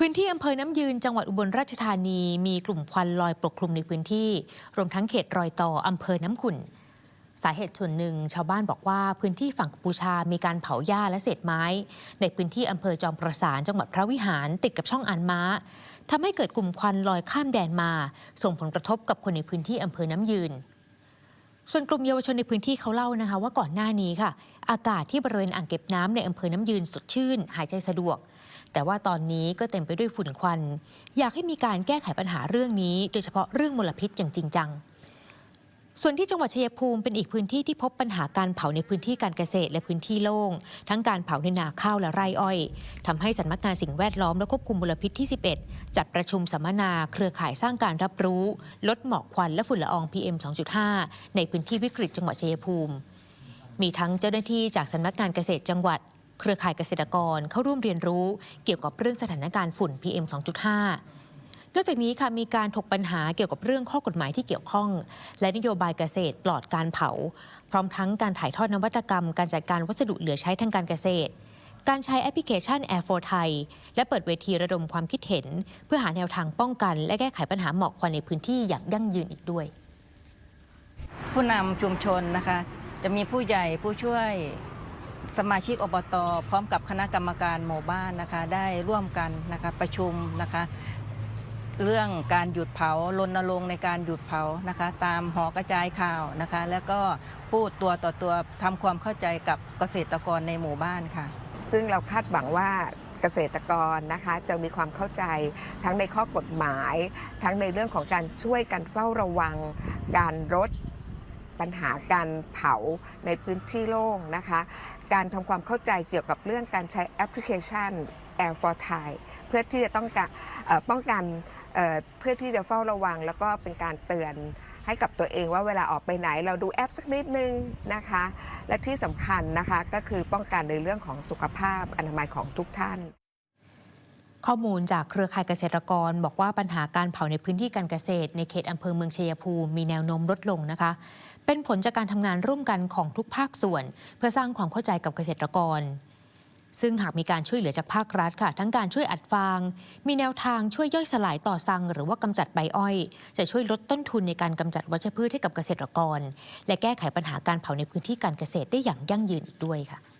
พื้นที่อำเภอน้ำยืนจังหวัดอุบลราชธานีมีกลุ่มควันลอยปกคลุมในพื้นที่ รวมทั้งเขตรอยต่ออำเภอน้ำขุ่น สาเหตุส่วนหนึ่ง ชาวบ้านบอกว่าพื้นที่ฝั่งกัมพูชามีการเผาหญ้าและเศษไม้ ในพื้นที่อำเภอจอมประสานจังหวัดพระวิหารติดกับช่องอานม้าทำให้เกิดกลุ่มควันลอยข้ามแดนมา ส่งผลกระทบกับคนในพื้นที่อำเภอน้ำยืนส่วนกลุ่มเยาวชนในพื้นที่เขาเล่านะคะ ว่าก่อนหน้านี้ค่ะ อากาศที่บริเวณอ่างเก็บน้ำในอำเภอน้ำยืนสดชื่น หายใจสะดวก แต่ว่าตอนนี้ก็เต็มไปด้วยฝุ่นควัน อยากให้มีการแก้ไขปัญหาเรื่องนี้ โดยเฉพาะเรื่องมลพิษอย่างจริงจัง ส่วนที่จังหวัดชัยภูมิเป็นอีกพื้นที่ที่พบปัญหาการเผาในพื้นที่การเกษตรและพื้นที่โล่ง ทั้งการเผาในนาข้าวและไร่อ้อยทำให้สำนักงานสิ่งแวดล้อมและควบคุมมลพิษที่ 11 จัดประชุมสัมมนาเครือข่ายสร้างการรับรู้ ลดหมอกควันและฝุ่นละออง PM 2.5 ในพื้นที่วิกฤตจังหวัดชัยภูมิมีทั้งเจ้าหน้าที่จากสำนักงานเกษตรจังหวัด เครือข่ายเกษตรกรเข้าร่วมเรียนรู้เกี่ยวกับเรื่องสถานการณ์ฝุ่น PM 2.5 นอกจากนี้ค่ะมีการถกปัญหาเกี่ยวกับเรื่องข้อกฎหมายที่เกี่ยวข้อง และนโยบายเกษตรปลอดการเผา พร้อมทั้งการถ่ายทอดนวัตกรรม การจัดการวัสดุเหลือใช้ทางการเกษตร การใช้แอปพลิเคชัน Air for Thai และเปิดเวทีระดมความคิดเห็น เพื่อหาแนวทางป้องกัน และแก้ไขปัญหาหมอกควันในพื้นที่อย่างยั่งยืนอีกด้วย ผู้นำชุมชนนะคะจะมีผู้ใหญ่ผู้ช่วย สมาชิกอบตพร้อมกับคณะกรรมการหมู่บ้านนะคะ ได้ร่วมกันนะคะประชุมนะคะ เรื่องการหยุดเผารณรงค์ในการหยุดเผานะคะ ตามหอกระจายข่าวนะคะ แล้วก็พูดตัวต่อตัวทำความเข้าใจกับเกษตรกรในหมู่บ้านค่ะ ซึ่งเราคาดหวังว่าเกษตรกรนะคะจะมีความเข้าใจทั้งในข้อกฎหมาย ทั้งในเรื่องของการช่วยกันเฝ้าระวัง การลด ปัญหาการเผาในพื้นที่โล่งนะคะ การทำความเข้าใจเกี่ยวกับเรื่องการใช้แอปพลิเคชัน Air for Thai เพื่อที่จะต้องการป้องกันเพื่อที่จะเฝ้าระวัง แล้วก็เป็นการเตือนให้กับตัวเองว่าเวลาออกไปไหนเราดูแอปสักนิดนึงนะคะ และที่สำคัญนะคะก็คือป้องกันในเรื่องของสุขภาพอนามัยของทุกท่าน ข้อมูลจากเครือข่ายเกษตรกร บอกว่าปัญหาการเผาในพื้นที่การเกษตร ในเขตอำเภอเมืองชัยภูมิมีแนวโน้มลดลงนะคะ เป็นผลจากการทำงานร่วมกันของทุกภาคส่วน เพื่อสร้างความเข้าใจกับเกษตรกร ซึ่งหากมีการช่วยเหลือจากภาครัฐค่ะ ทั้งการช่วยอัดฟาง มีแนวทางช่วยย่อยสลายต่อสั่งหรือว่ากำจัดใบอ้อย จะช่วยลดต้นทุนในการกำจัดวัชพืชให้กับเกษตรกร และแก้ไขปัญหาการเผาในพื้นที่การเกษตรได้อย่างยั่งยืนอีกด้วยค่ะ